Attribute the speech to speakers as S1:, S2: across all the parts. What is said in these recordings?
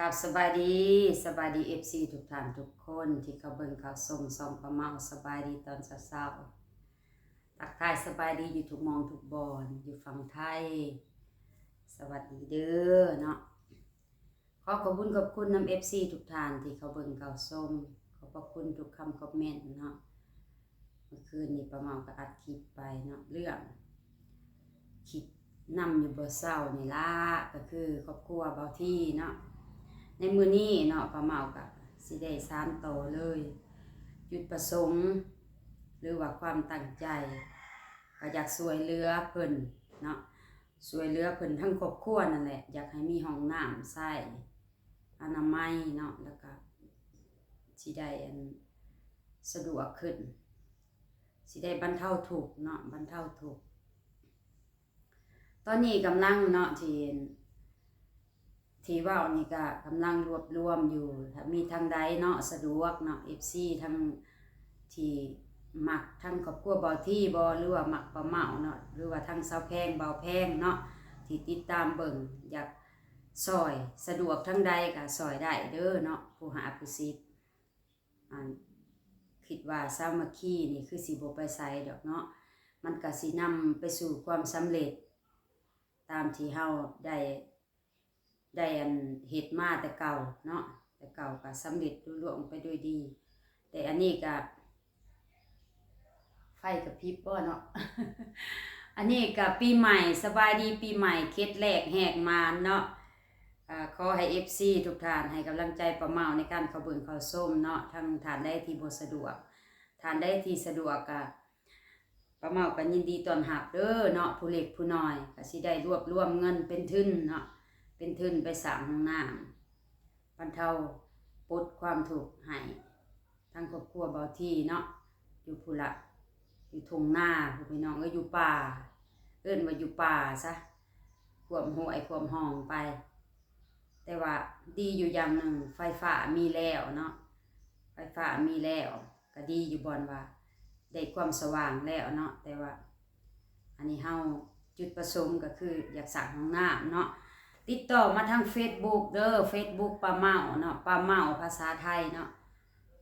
S1: กับสบายดีสบายดีเอฟซีทุกท่านทุกคนที่เขาเบิ่งเขาส่งซองประเมาสบายดีตอนเช้าๆทักทายสบายดีอยู่ทุกมองทุกบอนอยู่ฝั่งไทย สวัสดีเด้อเนาะขอขอบคุณขอบคุณน้ำเอฟซีทุกท่านที่เขาเบิ่งเขาส่งขอบพระคุณทุกคำคอมเมนต์เนาะเมื่อคืนนี้ประเมาก็อัดคลิปไปเนาะเรื่องคิดนำอยู่บ่เศร้านี่ล่ะก็คือครอบครัวเบาที่เนาะ ในมือนี้เนาะป้าเมากับสิได้สามโตเลยจุดประสงค์ หรือว่าความตั้งใจก็อยากสวยเหลือเพิ่นเนาะสวยเหลือเพิ่นทั้งครอบครัวนั่นแหละอยากให้มีห้องน้ำใส่อนามัยเนาะแล้วก็สิได้อันสะดวกขึ้นสิได้บรรเทาทุกเนาะบรรเทาทุกตอนนี้กำลังเนาะที่ ที่ว่านี่ก็กำลังรวบรวมอยู่ถ้ามีทางใดเนาะสะดวกเนาะ FC ทั้งที่หมักทั้งครอบครัวบาที่บ่หรือว่ามักปลาเมาเนาะหรือว่าทั้งสาแพงเบาแพงเนาะที่ติดตามเบิ่งอยากซอยสะดวกทั้งใดก็ซอยได้เด้อเนาะผู้หาผู้สิทธิ์อันคิดว่าสามัคคีนี่คือสิบไปไสดอกเนาะมันก็สินำไปสู่ความสำเร็จ ตามที่เฮาได้ ได้อันเฮ็ดมาแต่เก่าเนาะแต่เก่าก็สำเร็จรุ่ล่วงไปด้วยดี แต่อันนี้ก็ไฟกับพริบบ่เนาะอันนี้ก็ปีใหม่สบายดีปีใหม่เคล็ดแรกแหกมานเนาะขอให้ FC ทุกท่านให้กำลังใจประเมาในการเขาเบิ่งเขาส้มเนาะทางทานได้ที่บสะดวกทานได้ที่สะดวกก็ประเมาก็ยินดีต้อนรับเด้อเนาะผู้เล็กผู้น้อยก็สิได้รวบรวมเงินเป็นทุนเนาะ เป็นทุนไปสร้างห้องน้ำบรรเทาปลดความถูกข์ให้ทั้งครอบครัวเบาที่เนาะอยู่พุละอยู่ทงหน้าผู้พี่น้องก็อยู่ป่า เอิ้นว่าอยู่ป่าซะขวมหวยขวมห้องไป แต่ว่าดีอยู่อย่างหนึ่งไฟฟ้ามีแล้วเนาะไฟฟ้ามีแล้วก็ดีอยู่บอนว่าได้ความสว่างแล้วเนาะแต่ว่า อันนี้เฮาจุดประสงค์ก็คืออยากสร้างห้องน้ำเนาะ ติดต่อมาทาง Facebook เด้อ Facebook ปลาเมาเนาะปลาเมาภาษาไทยเนาะ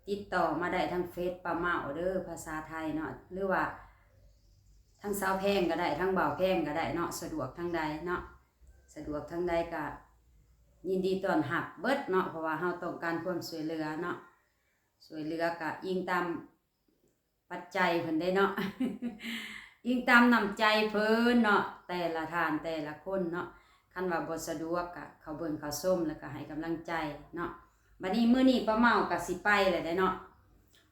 S1: ติดต่อมาได้ทางเฟซปลาเมาเด้อภาษาไทยเนาะหรือว่าทางสาวแพงก็ได้ทางบ่าวแพงก็ได้เนาะสะดวกทางใดเนาะสะดวกทางใดก็ยินดีต้อนรับเบิดเนาะเพราะว่าเฮาต้องการความช่วยเหลือเนาะช่วยเหลือก็ยิงตามปัจจัยเพิ่นได้เนาะยิงตามน้ำใจเพิ่นเนาะแต่ละทานแต่ละคนเนาะ คันว่าบ่สะดวกก็เขาเบิ่งเขาส้มแล้วก็ให้กำลังใจเนาะบัดนี้มื้อนี้ป้าเมาก็สิไปแหละเด้เนาะ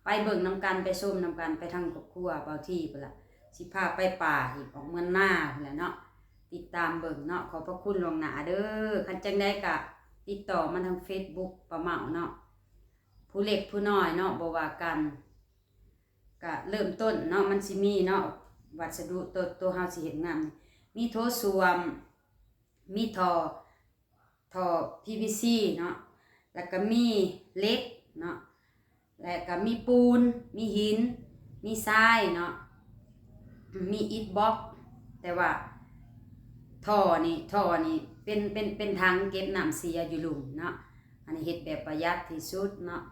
S1: ไปเบิ่งนํกันไปส้มนํกันไปทางครอบครัวเบาที่พุ่นล่ะสิพาไปป่าอีกออกเมืองหน้าพุ่นแหละเนาะติดตามเบิ่งเนาะขอบพระคุณลวงหนาเด้อคันจังไดก็ติดต่อมาทาง Facebook ป้าเมาเนาะผู้เล็กผู้น้อยเนาะบ่ว่ากันก็เริ่มต้นเนาะมันสิมีเนาะวัสดุตัวตัวเฮาสิเฮ็ดงานนี่มีโถส้วม มีทอทอ PVC เนาะแล้วก็มีเล็กเนาะแล้วก็มีปูน มีหิน มีทรายเนาะมีอิฐบล็อก แต่ว่าท่อนี่ท่อนี่เป็นเป็นเป็นทางเก็บน้ำเสียอยู่หลุมเนาะอันนี้เฮ็ดแบบประหยัดที่สุดเนาะ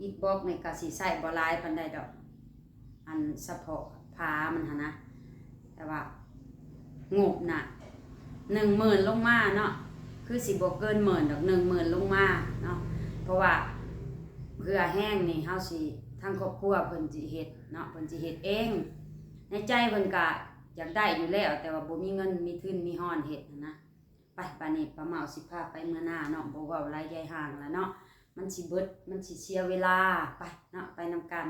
S1: อิฐบล็อกในี่ก็สิใช้บ่หลายปานใดดอก อันเฉพาะผามันหั่นะแต่ว่างบน่ะ หนึ่งหมื่นลงมาเนาะคือสิบวกเกินหมื่นดอกหนึ่งหมื่นลงมาเนาะเพราะว่าเพื่อแห้งนี่เฮาสิทั้งครอบครัวเพิ่นสิเฮ็ดเนาะเพิ่นสิเฮ็ดเอง ในใจเพิ่นก็อยากได้อยู่แล้ว แต่ว่าบ่มีเงินมีทุนมีฮ้อนเฮ็ดนะไปปานี้ป้าเมาสิพาไปเมื่อหน้าเนาะบ่เว้าหลายใหญ่ห่างแล้วเนาะมันสิเบิดมันสิเสียเวลาไปเนาะไปนำกัน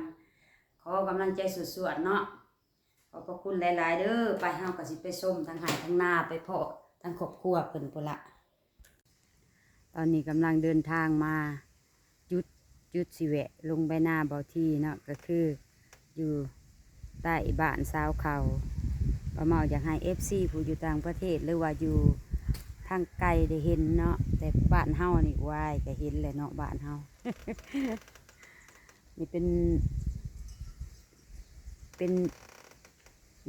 S1: ขอกำลังใจสุดๆเนาะขอบพระคุณหลาย ๆ เด้อไปเฮาก็สิไปส้มทางหายทางหน้าไปพาะ ทางครอบครัวเพิ่นพุ่นละตอนนี้กำลังเดินทางมาจุดจุดสิแวะ ลงไปหน้าเบาที่เนาะก็คืออยู่ใต้บ้านสาวเขาป้าเมาอยากให้ FC ผู้อยู่ต่างประเทศ หรือว่าอยู่ทางไกลได้เห็นเนาะแต่บ้านเฮานี่วายก็เห็นแหละเนาะบ้านเฮานี่เป็น เป็น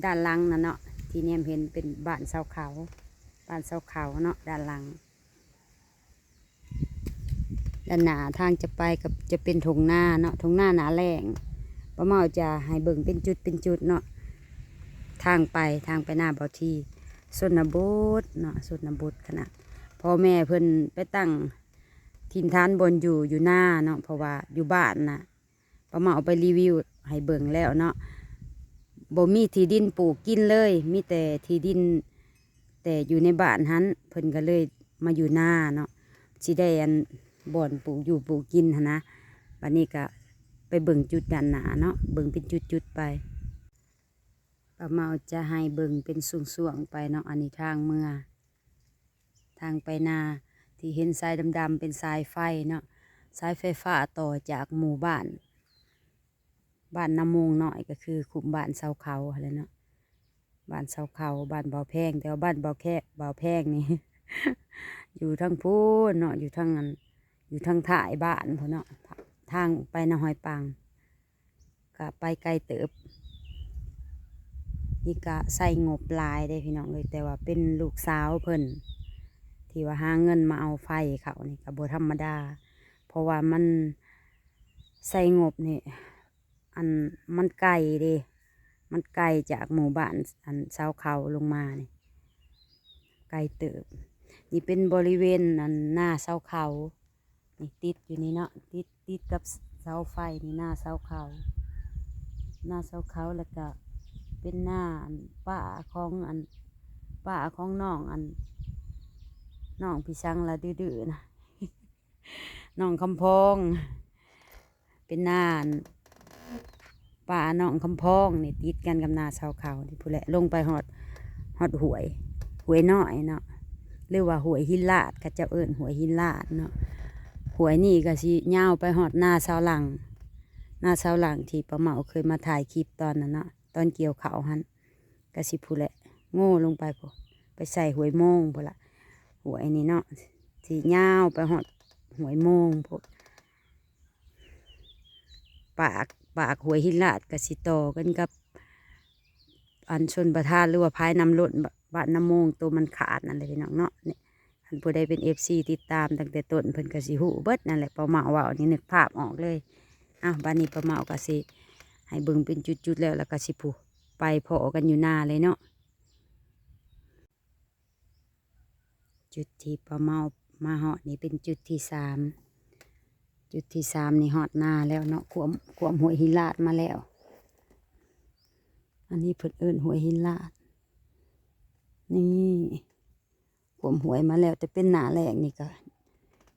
S1: ด้านลังนะเนาะที่เนี่ยเห็นเป็นบ้านเสาเขา บ้านเสาเขาเนาะด้านหลัง ด้านหน้าทางจะไปกับจะเป็นทงหน้าเนาะทงหน้าหนาแรงป้าเมาจะให้เบิ่งเป็นจุดเป็นจุดเนาะทางไปทางไปหน้าเบาทีสุนบทเนาะสุนบทขนาดพ่อแม่เพิ่นไปตั้งทินฐานบนอยู่อยู่หน้าเนาะเพราะว่าอยู่บ้านนะป้าเมาเอาไปรีวิวให้เบิ่งแล้วเนาะบ่มีที่ดินปลูกกินเลย มีแต่ที่ดิน แต่อยู่ในบ้านหันเพิ่นก็เลยมาอยู่หน้าเนาะสิได้อันบ่อนปลูกอยู่ปลูกกินหนนะบัดนี้ก็ไปเบิ่งจุดด้านหนาเนาะเบิ่งเป็นจุดๆไปป้าเมาจะให้เบิ่งเป็นส่วงๆไปเนาะอันนี้ทางเมื่อ ทางไปนาที่เห็นสายดำๆเป็นสายไฟเนาะสายไฟฟ้าต่อจากหมู่บ้าน บ้านน้ำมงหน่อยก็คือขุมบ้านเสาเขาอะไรเนาะ บ้านเสาเขาบ้านเบาแพงแต่ว่าบ้านเบาแค่เบาแพงนี่ อยู่ทางพูนเนาะอยู่ทางนั้นอยู่ทางถ่ายบ้านพอเนาะทางไปนาหอยปังก็ไปไกลเติบนี่ก็ใส่งบลายได้พี่น้องเลยแต่ว่าเป็นลูกสาวเพิ่นที่ว่าหาเงินมาเอาไฟเขานี่ก็บ่ธรรมดา เพราะว่ามันใส่งบนี่อันมันไกลเด้ มันไกลจากหมู่บ้านอันเสาเขาลงมานี่ไกลเติบ นี่เป็นบริเวณอันหน้าเสาเขานี่ติดอยู่นี่เนาะติดติดกับเสาไฟนี่หน้าเสาเขา หน้าเสาเขาแล้วก็เป็นหน้าอันป้าของอันป้าของน้องอันน้องพี่ชังละดื้อๆนะน้องคำพอง เป็นหน้าอัน ป่าหนองคำพองนี่ติดกันกับนาชาวเขานี่ผู้แหละลงไปหอดหอดหวยหวยน้อยเนาะหรือว่าหวยหินลาดก็จะเอิ้นหวยหินลาดเนาะหวยนี่ก็สิยาไปหอดหน้าชาวหลังหน้าชาวหลังที่ป้าเหมาเคยมาถ่ายคลิปตอนนั้นเนาะตอนเกี่ยวเขาหันก็สิผู้แหละโง่ลงไปพอไปใส่หวยโมงพอละหวยนี่เนาะสิยาไปหอดหวยโมงพอ ปากปากหวยหินลาดกับสิโตอกันกับอันชนประทานหรือว่าพายนำรถบ้านน้ำโมงตัวมันขาดนั่นแหละพี่น้องเนาะเนี่ยอันผู้ใดเป็นเอฟซีติดตามตั้งแต่ต้นเพิ่นกสิหูเบิดนั่นแหละประมาว่านี่นึกภาพออกเลยอ้าวบ้านนี้ประมากสิให้เบิ่งเป็นจุดๆแล้วแล้วกสิผูไปพอกันอยู่หน้าเลยเนาะจุดที่ประเมามาเหาะนี่เป็นจุดที่สาม จุดที่สามนี่หอดหน้าแล้วเนาะขวมขวมหัวยหินลาดมาแล้ว อันนี้เพิ่นเอิ้นหัวยหินลาด นี่ขวมหวยมาแล้ว แต่เป็นหนาแรกนี่ก็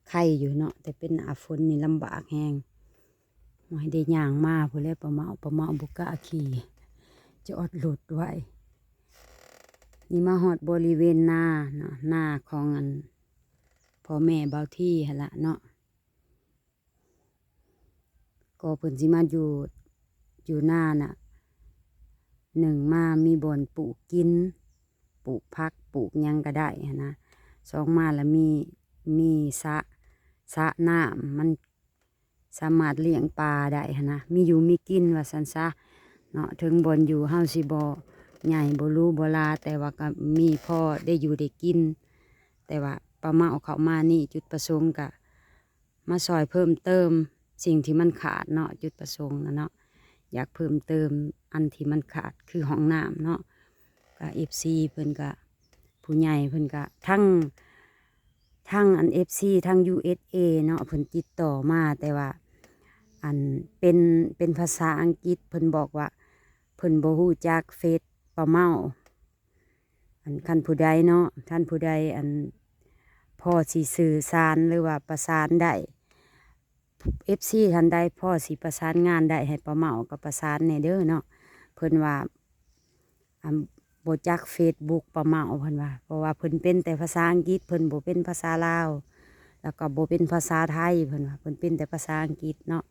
S1: ไข่อยู่เนาะแต่เป็นหนาฝนนี่ลำบากแหงไม่ได้ย่างมาพอแล้วประเมาประเมาบุกล้าขี่จะอดหลุดไว้นี่มาหอดบริเวณหน้าเนาะหน้าของอันพ่อแม่เบาที่หนละเนาะ ก็เพิ่นสิมาอยู่อยู่หน้าน่ะหนึ่งมามีบ่อนปลูกกิน ปลูกพักปลูกยังก็ได้นะสองมาแล้วมีมีสะสะน้ำมันสามารถเลี้ยงปลาได้นะมีอยู่มีกินว่าสันซะเนาะถึงบอนอยู่เฮาสิบ่ใหญ่บรูบลา แต่ว่าก็มีพ่อได้อยู่ได้กิน แต่ว่าปลาเมาเขามานี่จุดประสงค์กะ มาซอยเพิ่มเติม สิ่งที่มันขาดเนาะจุดประสงค์นะเนาะอยากเพิ่มเติมอันที่มันขาดคือห้องน้ำเนาะก็เอฟซีเพิ่นก็ผู้ใหญ่เพิ่นก็ทั้งทั้งอันเอฟซีทั้ง USA เนาะเพิ่นติดต่อมาแต่ว่า อันเป็นเป็นภาษาอังกฤษเพิ่นบอกว่าเพิ่นบ่ฮู้จักเฟซปะเมาอันคันผู้ใดเนาะท่านผู้ใดอันพอสิสื่อสารหรือว่าประสานได้ เอฟซีทันใดพ่อสิประสานงานได้ให้ประเมากับประสานในเด้อเนาะเพิ่นว่าบจักเฟซบุ๊กประเมาเพิ่นว่า เพราะว่าเพิ่นเป็นแต่ภาษาอังกฤษเพิ่นบ่เป็นภาษาลาว แล้วก็บ่เป็นภาษาไทยเพิ่นว่าเพิ่นเป็นแต่ภาษาอังกฤษเนาะ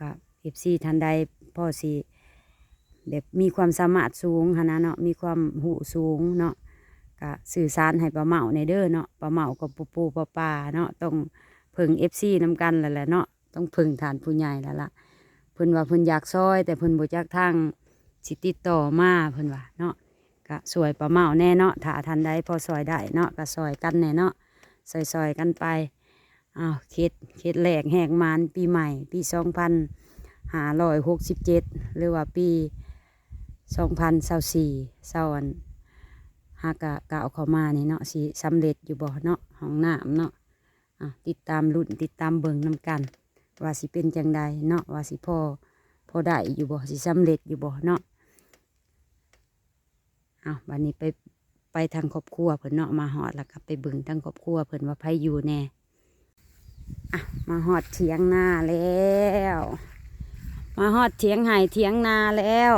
S1: ก็เอฟซีทันใดพ่อสิแบบมีความสามารถสูงหั้นะเนาะมีความหูสูงเนาะก็สื่อสารให้ป้าเมาในเด้อเนาะป้าเมากับปูปูป้าป้าเนาะต้องเพิ่งเอฟซีน้ำกันแหล้วแหละเนาะ ต้องพิ่งฐานผู้ใหญ่แล้วล่ะเพิ่นว่าเพิ่นอยากซอย แต่เพิ่นบ่จักทางสิติดต่อมาเพิ่นว่าเนาะก็สวยป้าเมาแน่เนาะถ้าทันใดพอซอยได้เนาะก็ซอยกันแน่เนาะซอยๆกันไปอ้าวเขตเขตแรกแหกมานปีใหม่ ปีสองพันห้าร้อยหกสิบเจ็ดหรือว่าปีสองพันเศร้าสี่เศร้าอันหากะกะเอาเข้ามานี่เนาะสิสำเร็จอยู่บ่เนาะห้องน้ำเนาะติดตามรุ่นติดตามเบิ่งน้ำกัน ว่าสิเป็นจังใดเนาะว่าสิพอพอได้อยู่บ่สิสำเร็จอยู่บ่เนาะเอาวันนี้ไปไปทางครอบครัวเพิ่นเนาะมาหอดแล้วก็ไปบิ่งทางครอบครัวเพิ่นว่าไผอยู่แน่อะมาหอดเถียงนาแล้ว มาหอดเถียงไห่เถียงนาแล้ว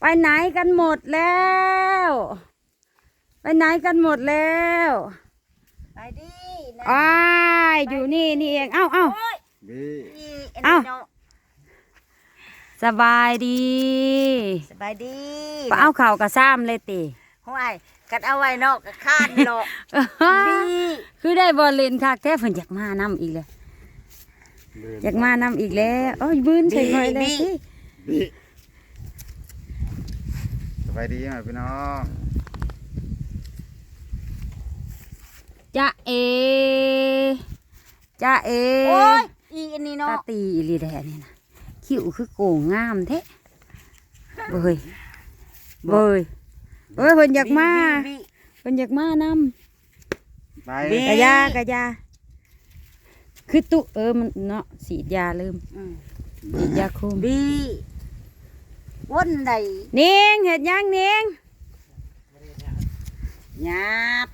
S1: ไปไหนกันหมดแล้ว ไปไหนกันหมดแล้ว
S2: ไปดินะ
S1: อ้ายอยู่นี่นี่เอง เอ้าเอ้า
S3: บี
S2: นี่อัน
S1: เอ้า
S2: นี้เนาะ
S1: สบายดี
S2: สบายดี
S1: ไปเอาเข่าวกระซ้ำเลยติ
S2: ห้วยกัดเอาไว้เนาะกัดคาดเนาะบี
S1: คือได้บอลเลนค่ะแค่เพิ่นอยากมานำอีกเลยอยากมานำอีกแล้วโอ้ยบืนใส่หน่อยเลยสิ
S3: บีสบายดีไหมพี่น้อง
S1: จ้าเอจ้าเอ
S2: โอ้ยอีอันนี้
S1: ตา
S2: เนาะ
S1: ตีอีหลีแดนี่นะคิ้วคือโกงงามแท้เบยเบยเอ้ยเพิ่นอยากมา
S2: บี
S1: เพิ่นอยากมานำ
S3: ไป
S2: บี
S1: กะยากะยา คือตุเออมันเนาะสีดยาลืม
S2: อืม
S1: สีดยาคุม
S2: บีวนใด
S1: เนียงเห็ดหยังเนียง
S2: หยาบ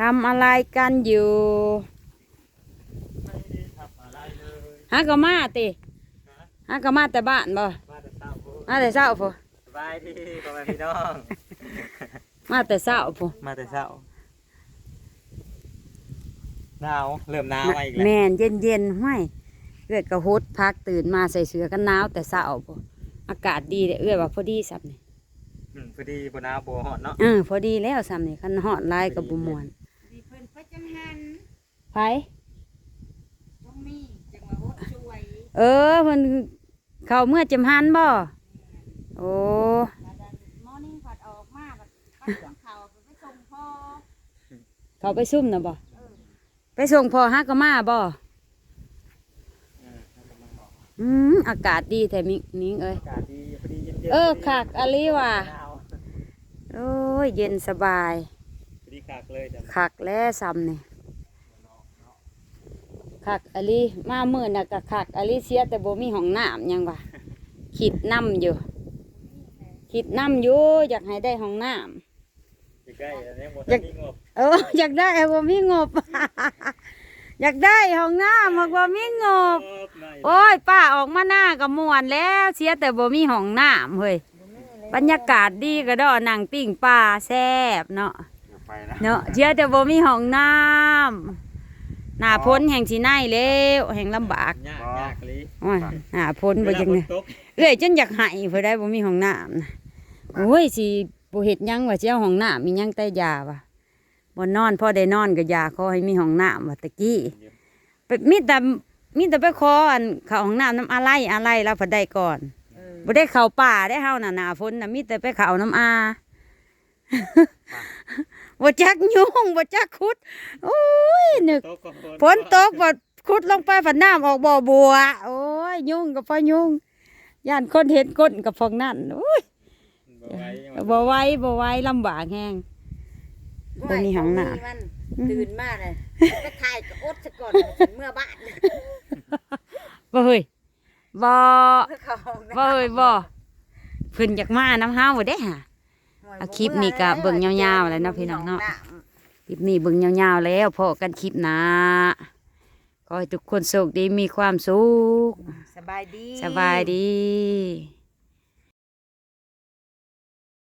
S1: ทำอะไรกันอยู่ฮะก็มาติฮะก็มาแต่บ้านบ่
S4: มาแต่เช้าพู
S1: มาแต่เช้าพอ
S4: สบายดีพ่อแม่พี่น้อง
S1: มาแต่เช้าพอ
S4: มาแต่เช้าหนาวเริ่มหนาวมาอีกแล้ว
S1: แม่นเย็นเย็นๆห้วยเอื้อยก็ฮดพักตื่นมาใส่เสื้อกันหนาวแต่เช้าพออากาศดีเด้อเอื้อยว่าพอดีสับนี่
S4: อืมพอดีบนหนาวบัวหอดเนาะ
S1: เออพอดีแล้วสับนี่คันฮอดหลายกับบุมวน
S2: บีเพิ่นพระ จังหัน
S1: ไผ
S2: ต้องมีจังหวะโหดช่วย
S1: เออเพิ่นเข้าเมื่อจำหันบ่โอ้
S2: มาดันมอนิ่งผัดออกมาแบบปัดของเขาไปส่งพ่อ
S1: เขาไปซุ่มนะบ่ไปส่งพอฮักก็มาบ่อืมอากาศดีแต่มินิ้งเอ้ย
S4: อากาศดีพอดีเย็นๆ
S1: เออคักอะลีว่ะ
S4: หนาว
S1: โอ้ยเย็นสบาย
S4: พอดี คักเลยจ้ะ
S1: คักแล้วซ้ำนี่คักอะลีมามื้อน่ะก็คักอะลีเสียแต่บ่มีห้องน้ำหยังวะคิดนํอยู่ คิดนํอยู่อยากให้ได้ห้องน้ำ
S4: ใกล้ๆอันนี้หมด
S1: อยาก
S4: ที่งบ
S1: เอออยากได้บ่มีงบ อยากได้ห้องน้ำหากบ่มีงบ
S4: หน่อย
S1: โอ้ยป้าออกมาหน้ากับมวนแล้วเสียแต่บ่มีห้องน้ำเฮ้ยบรรยากาศดีก็ดอนั่งปิ้งปลาแซ่บเนาะ
S3: อย่า ไปนะ
S1: เนาะเสียแต่บ่มีห้องน้ำหน้าพ้นแห่งสิไหนแล้วแห่งลำบาก
S4: ยากยากเลย
S1: โอ้ยหน้าพ้นบ่จัง
S4: เว
S1: ได๋
S4: ลาฝนตก
S1: เอ้ยจนอยากให้เพิ่นได้บ่มีห้องน้ำนะโอ้ยสิบ่เฮ็ดหยังว่าสิเอาห้องน้ำมีหยังแต่ยาว่ะบ่นอนพอได้นอนก็ยาขอให้มีห้องน้ำว่าตะกี้ไปมีแต่มีแต่ไปขออันเข้าห้องน้ำน้ำอะไรอะไรแล้วพอได้ก่อน
S2: เออ
S1: บ่ได้เข้าป่าได้เฮาน่ะหน้าฝนน่ะมีแต่ไปเข้าน้ำอา บ่จักยุงบ่จักขุดโอ้ยนึก
S4: ตกก็
S1: ฝนตกบ่ขุดลงไปฝันน้ำออกบ่อบัว โอ้ยยุงกับพ่อยุงย่านคนเห็นก้นกับพวกนั่นโอ้ย
S4: บ่ไหว
S1: บ่ไหว้บ่ไหว้ลำบากแฮงบ่มีหางหน้า
S2: มันตื่นมาเลยไปถ่ายกับอดซะก่อนเมื่อบ้าน
S1: บ่เฮ้ยบ่
S2: เพื่อเขาห้องน้ำ
S1: บ่เฮ้ยบ่เพิ่นอยากมาน้ำเฮาเด้ฮะ อะคลิปนี้ก็เบิ่งยาวๆเลยเนาะพี่น้องเนาะคลิปนี้เบิ่งยาวๆแล้วพอกันคลิปหน้าขอให้ทุกคนโชคดีมีความสุข
S2: สบายดี
S1: สบายดี